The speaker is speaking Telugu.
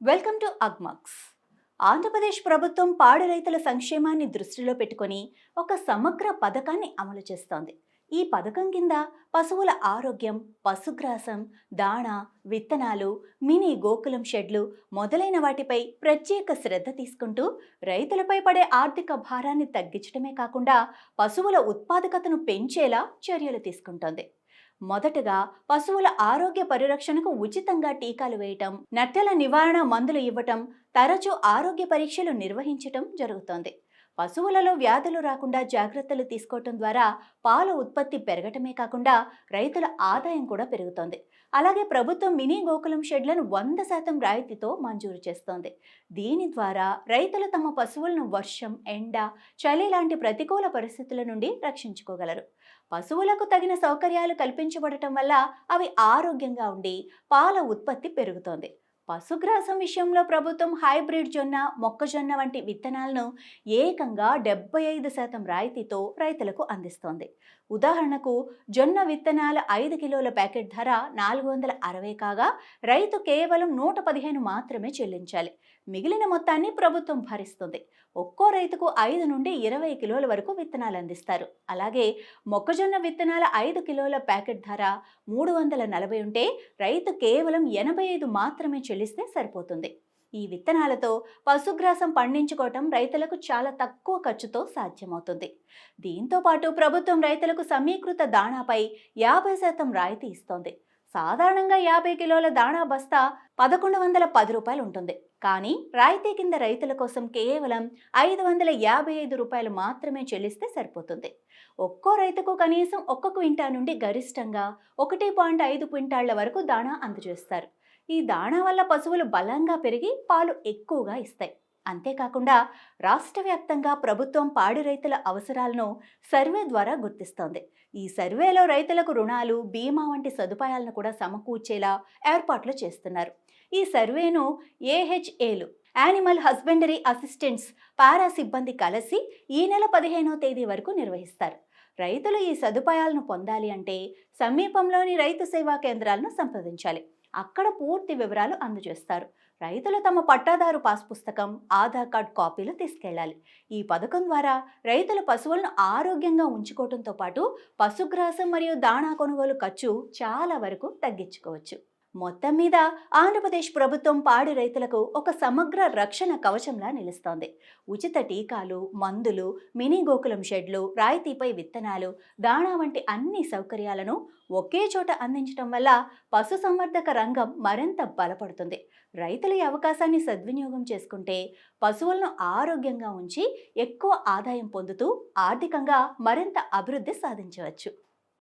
వెల్కమ్ టు అగ్మాక్స్ ఆంధ్రప్రదేశ్ ప్రభుత్వం పాడి రైతుల సంక్షేమాన్ని దృష్టిలో పెట్టుకొని ఒక సమగ్ర పథకాన్ని అమలు చేస్తోంది. ఈ పథకం కింద పశువుల ఆరోగ్యం పశుగ్రాసం దాణా విత్తనాలు మినీ గోకులం షెడ్లు మొదలైన వాటిపై ప్రత్యేక శ్రద్ధ తీసుకుంటూ రైతులపై పడే ఆర్థిక భారాన్ని తగ్గించడమే కాకుండా పశువుల ఉత్పాదకతను పెంచేలా చర్యలు తీసుకుంటోంది. మొదటగా పశువుల ఆరోగ్య పరిరక్షణకు ఉచితంగా టీకాలు వేయటం నట్టల నివారణ మందులు ఇవ్వటం తరచూ ఆరోగ్య పరీక్షలు నిర్వహించటం జరుగుతోంది. పశువులలో వ్యాధులు రాకుండా జాగ్రత్తలు తీసుకోవటం ద్వారా పాల ఉత్పత్తి పెరగటమే కాకుండా రైతుల ఆదాయం కూడా పెరుగుతోంది. అలాగే ప్రభుత్వం మినీ గోకులం షెడ్లను వంద శాతం రాయితీతో మంజూరు చేస్తోంది. దీని ద్వారా రైతులు తమ పశువులను వర్షం ఎండ చలి లాంటి ప్రతికూల పరిస్థితుల నుండి రక్షించుకోగలరు. పశువులకు తగిన సౌకర్యాలు కల్పించబడటం వల్ల అవి ఆరోగ్యంగా ఉండి పాల ఉత్పత్తి పెరుగుతోంది. పశుగ్రాసం విషయంలో ప్రభుత్వం హైబ్రిడ్ జొన్న మొక్కజొన్న వంటి విత్తనాలను ఏకంగా డెబ్బై ఐదు శాతం రాయితీతో రైతులకు అందిస్తోంది. ఉదాహరణకు జొన్న విత్తనాల ఐదు కిలోల ప్యాకెట్ ధర నాలుగు వందల అరవై కాగా రైతు కేవలం నూట పదిహేను మాత్రమే చెల్లించాలి. మిగిలిన మొత్తాన్ని ప్రభుత్వం భరిస్తుంది. ఒక్కో రైతుకు ఐదు నుండి ఇరవై కిలోల వరకు విత్తనాలు అందిస్తారు. అలాగే మొక్కజొన్న విత్తనాల ఐదు కిలోల ప్యాకెట్ ధర మూడు వందల నలభై ఉంటే రైతు కేవలం ఎనభై ఐదు మాత్రమే చెల్లి చెల్లిస్తే సరిపోతుంది. ఈ విత్తనాలతో పశుగ్రాసం పండించుకోవటం రైతులకు చాలా తక్కువ ఖర్చుతో సాధ్యమవుతుంది. దీంతో పాటు ప్రభుత్వం రైతులకు సమీకృత దాణాపై యాభై శాతం రాయితీ ఇస్తోంది. సాధారణంగా యాభై కిలోల దాణా బస్తా పదకొండు వందల పది రూపాయలు ఉంటుంది. కానీ రాయితీ కింద రైతుల కోసం కేవలం ఐదు వందల యాభై ఐదు రూపాయలు మాత్రమే చెల్లిస్తే సరిపోతుంది. ఒక్కో రైతుకు కనీసం ఒక్క క్వింటా నుండి గరిష్టంగా ఒకటి పాయింట్ ఐదు క్వింటాళ్ళ వరకు దాణా అందజేస్తారు. ఈ దాణా వల్ల పశువులు బలంగా పెరిగి పాలు ఎక్కువగా ఇస్తాయి. అంతేకాకుండా రాష్ట్ర వ్యాప్తంగా ప్రభుత్వం పాడి రైతుల అవసరాలను సర్వే ద్వారా గుర్తిస్తోంది. ఈ సర్వేలో రైతులకు రుణాలు బీమా వంటి సదుపాయాలను కూడా సమకూర్చేలా ఏర్పాట్లు చేస్తున్నారు. ఈ సర్వేను ఏహెచ్ఏలు యానిమల్ హస్బెండరీ అసిస్టెంట్స్ పారా సిబ్బంది కలిసి ఈ నెల పదిహేనో తేదీ వరకు నిర్వహిస్తారు. రైతులు ఈ సదుపాయాలను పొందాలి అంటే సమీపంలోని రైతు సేవా కేంద్రాలను సంప్రదించాలి. అక్కడ పూర్తి వివరాలు అందజేస్తారు. రైతులు తమ పట్టాదారు పాస్ పుస్తకం ఆధార్ కార్డ్ కాపీలు తీసుకెళ్ళాలి ఈ పథకం ద్వారా రైతుల పశువులను ఆరోగ్యంగా ఉంచుకోవడంతో పాటు పశుగ్రాసం మరియు దాణా కొనుగోలు ఖర్చు చాలా వరకు తగ్గించుకోవచ్చు. మొత్తం మీద ఆంధ్రప్రదేశ్ ప్రభుత్వం పాడి రైతులకు ఒక సమగ్ర రక్షణ కవచంలా నిలుస్తోంది. ఉచిత టీకాలు మందులు మినీ గోకులం షెడ్లు రాయితీపై విత్తనాలు దాణా వంటి అన్ని సౌకర్యాలను ఒకే చోట అందించడం వల్ల పశుసంవర్ధక రంగం మరింత బలపడుతుంది. రైతులు ఈ అవకాశాన్ని సద్వినియోగం చేసుకుంటే పశువులను ఆరోగ్యంగా ఉంచి ఎక్కువ ఆదాయం పొందుతూ ఆర్థికంగా మరింత అభివృద్ధి సాధించవచ్చు.